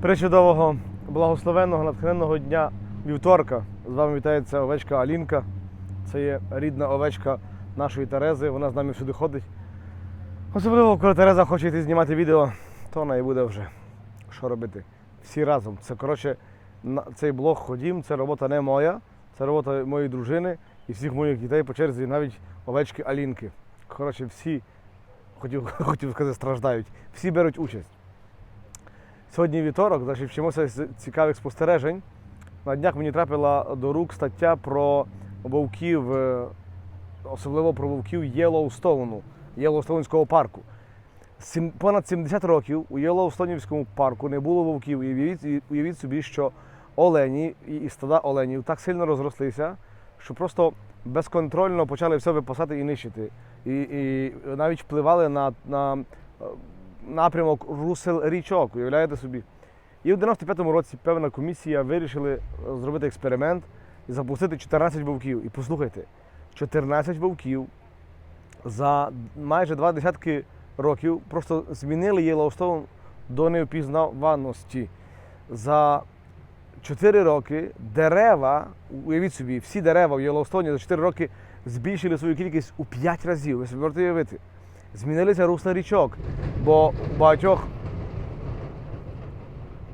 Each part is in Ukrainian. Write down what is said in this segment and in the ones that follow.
Причудового, благословенного, натхненного дня вівторка. З вами вітається овечка Алінка. Це є рідна овечка нашої Терези. Вона з нами всюди ходить. Особливо, коли Тереза хоче йти знімати відео, то вона і буде вже. Що робити? Всі разом. Це коротше, цей блог ходім, це робота не моя, це робота моєї дружини і всіх моїх дітей по черзі, навіть овечки Алінки. Коротше, всі, хотів, хотів сказати, страждають, всі беруть участь. Сьогодні вівторок, значить, вчимося з цікавих спостережень. На днях мені трапила до рук стаття про вовків, е, особливо про вовків Єлоустоуну, Єлоустоунського парку. Сім- Понад 70 років у Єлоустонівському парку не було вовків. І уявіть, уявіть собі, що олені і і стада оленів так сильно розрослися, що просто безконтрольно почали все випасати і нищити. І, і навіть впливали на, на е, напрямок русел річок, уявляєте собі. І в 95-му році певна комісія вирішили е, зробити експеримент і запустити 14 вовків. І послухайте, 14 вовків за майже два десятки років просто змінили Єлоустоун до неопізнаваності. За 4 роки дерева, уявіть собі, всі дерева в Єлоустоні за 4 роки збільшили свою кількість у 5 разів. Ви собі можете уявити. Змінилися русла річок, бо у багатьох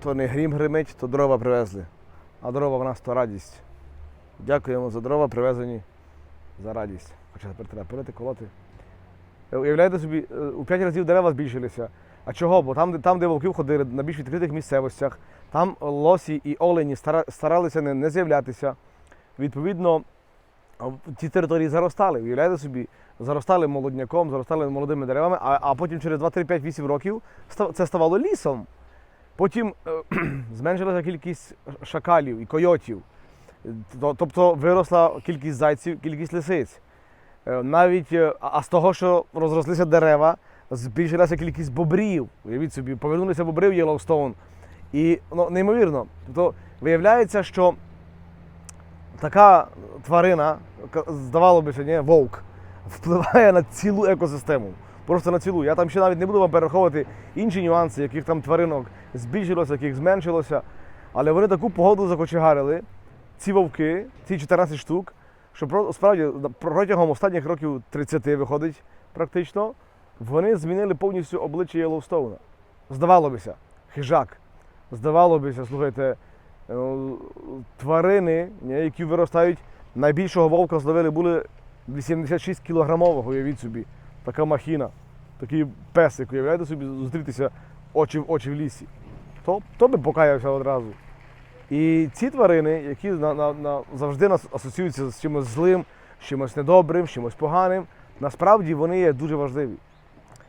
то не грім гримить, то дрова привезли. А дрова в нас то радість. Дякуємо за дрова, привезені за радість. Хоча тепер треба пилити, колоти. Е, Уявляєте собі, е, у 5 разів дерева збільшилися. А чого? Бо там, там, де вовків ходили на більш відкритих місцевостях, там лосі і олені старалися не, не з'являтися. Відповідно, ті території заростали. Уявляєте собі, заростали молодняком, заростали молодими деревами, а, а потім через 2, 3, 5, 8 років це ставало лісом. Потім е, зменшилася кількість шакалів і койотів. Тобто виросла кількість зайців, кількість лисиць. Е, Навіть е, а з того, що розрослися дерева, збільшилася кількість бобрів. Уявіть собі, повернулися бобри в Єлоустоун. І ну, неймовірно. Тобто виявляється, що така тварина, ка- здавалося б, ні, вовк, впливає на цілу екосистему. Просто на цілу. Я там ще навіть не буду вам перераховувати інші нюанси, яких там тваринок збільшилося, яких зменшилося. Але вони таку погоду закочегарили, ці вовки, ці 14 штук, що справді протягом останніх років 30 виходить практично, вони змінили повністю обличчя Єлоустоуна. Здавало бися, хижак. Здавало бися, слухайте, тварини, які виростають, найбільшого вовка зловили були 86 кілограмового, уявіть собі. Така махіна, такий песик, уявляєте собі, зустрітися очі в очі в лісі. То, то би покаявся одразу. І ці тварини, які на, на, на, завжди нас асоціюються з чимось злим, з чимось недобрим, з чимось поганим, насправді вони є дуже важливі.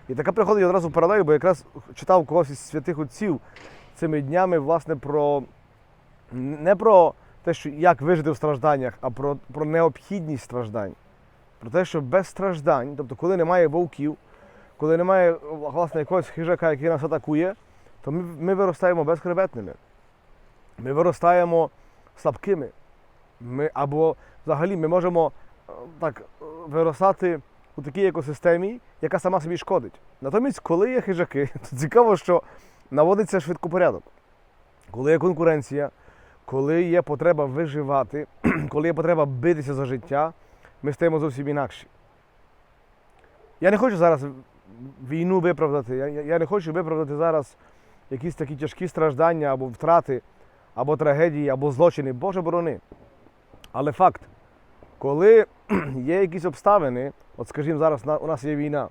І така приходить одразу паралель, бо якраз читав когось із святих отців цими днями, власне, про не про те, що як вижити в стражданнях, а про, про необхідність страждань. Про те, що без страждань, тобто коли немає вовків, коли немає власне якогось хижака, який нас атакує, то ми, ми виростаємо безхребетними. Ми виростаємо слабкими. Ми, або взагалі ми можемо е, так е, виростати у такій екосистемі, яка сама собі шкодить. Натомість, коли є хижаки, то цікаво, що наводиться швидкопорядок. Коли є конкуренція, коли є потреба виживати, коли є потреба битися за життя, ми стаємо зовсім інакші. Я не хочу зараз війну виправдати. Я, я не хочу виправдати зараз якісь такі тяжкі страждання або втрати, або трагедії, або злочини. Боже борони. Але факт, коли є якісь обставини, от скажімо, зараз у нас є війна.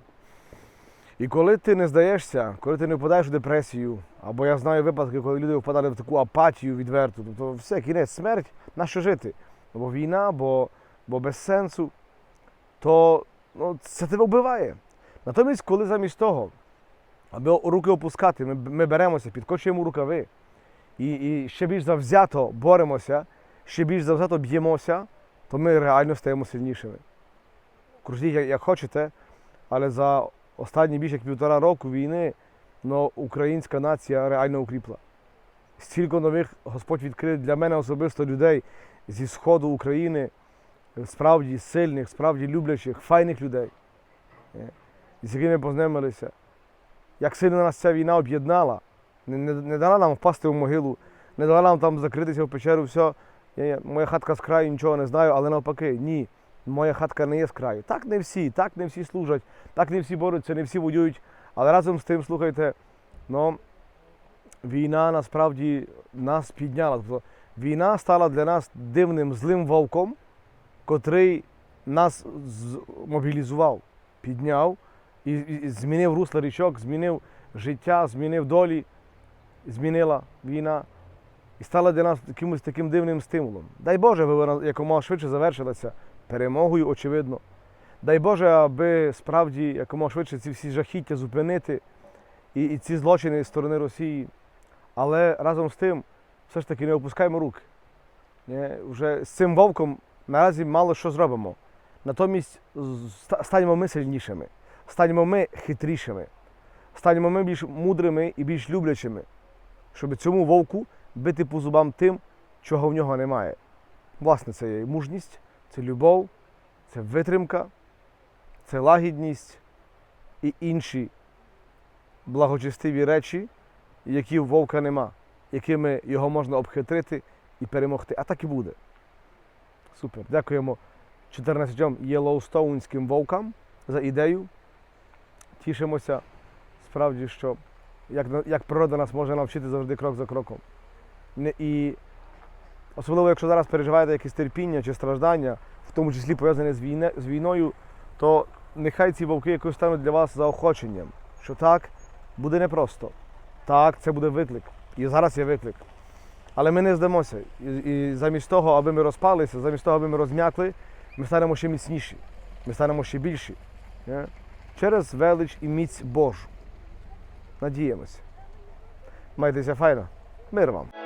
І коли ти не здаєшся, коли ти не впадаєш у депресію, або я знаю випадки, коли люди впадали в таку апатію відверту, тобто все, кінець, смерть, на що жити? Бо війна, бо, бо без сенсу, то ну, це тебе вбиває. Натомість, коли замість того, аби руки опускати, ми, ми беремося, підкочуємо рукави і, і ще більш завзято боремося, ще більш завзято б'ємося, то ми реально стаємо сильнішими. Крутіть, як, як хочете, але за останні більше як півтора року війни ну, українська нація реально укріпла. Стільки нових Господь відкрив для мене особисто людей зі сходу України, справді сильних, справді люблячих, файних людей, е, з якими познайомилися. Як сильно нас ця війна об'єднала, Не, не, не дала нам впасти в могилу, не дала нам там закритися в печеру, все. Я, я, моя хатка з краю, нічого не знаю, але навпаки, ні. Моя хатка не є з краю. Так не всі, так не всі служать, так не всі борються, не всі воюють. Але разом з тим, слухайте, ну, війна насправді нас підняла. Тобто війна стала для нас дивним злим вовком, котрий нас мобілізував, підняв і, і, змінив русло річок, змінив життя, змінив долі, змінила війна і стала для нас якимось таким дивним стимулом. Дай Боже, вона якомога швидше завершилася перемогою, очевидно. Дай Боже, аби справді якомога швидше ці всі жахіття зупинити і, і ці злочини з сторони Росії. Але разом з тим, все ж таки не опускаємо руки. Ні, Вже з цим вовком наразі мало що зробимо. Натомість станемо ми сильнішими, станемо ми хитрішими, станемо ми більш мудрими і більш люблячими, щоб цьому вовку бити по зубам тим, чого в нього немає. Власне, це є мужність, це любов, це витримка, це лагідність і інші благочестиві речі, які в вовка нема, якими його можна обхитрити і перемогти. А так і буде. Супер. Дякуємо 14 єлоустоунським вовкам за ідею. Тішимося справді, що як, як природа нас може навчити завжди крок за кроком. І особливо, якщо зараз переживаєте якісь терпіння чи страждання, в тому числі пов'язане з, війне, з війною, то нехай ці вовки якось стануть для вас заохоченням, що так, буде непросто. Так, це буде виклик. І зараз є виклик. Але ми не здамося. І, і замість того, аби ми розпалися, замість того, аби ми розм'якли, ми станемо ще міцніші, ми станемо ще більші. Не? Через велич і міць Божу. Надіємося. Майтеся файно. Мир вам.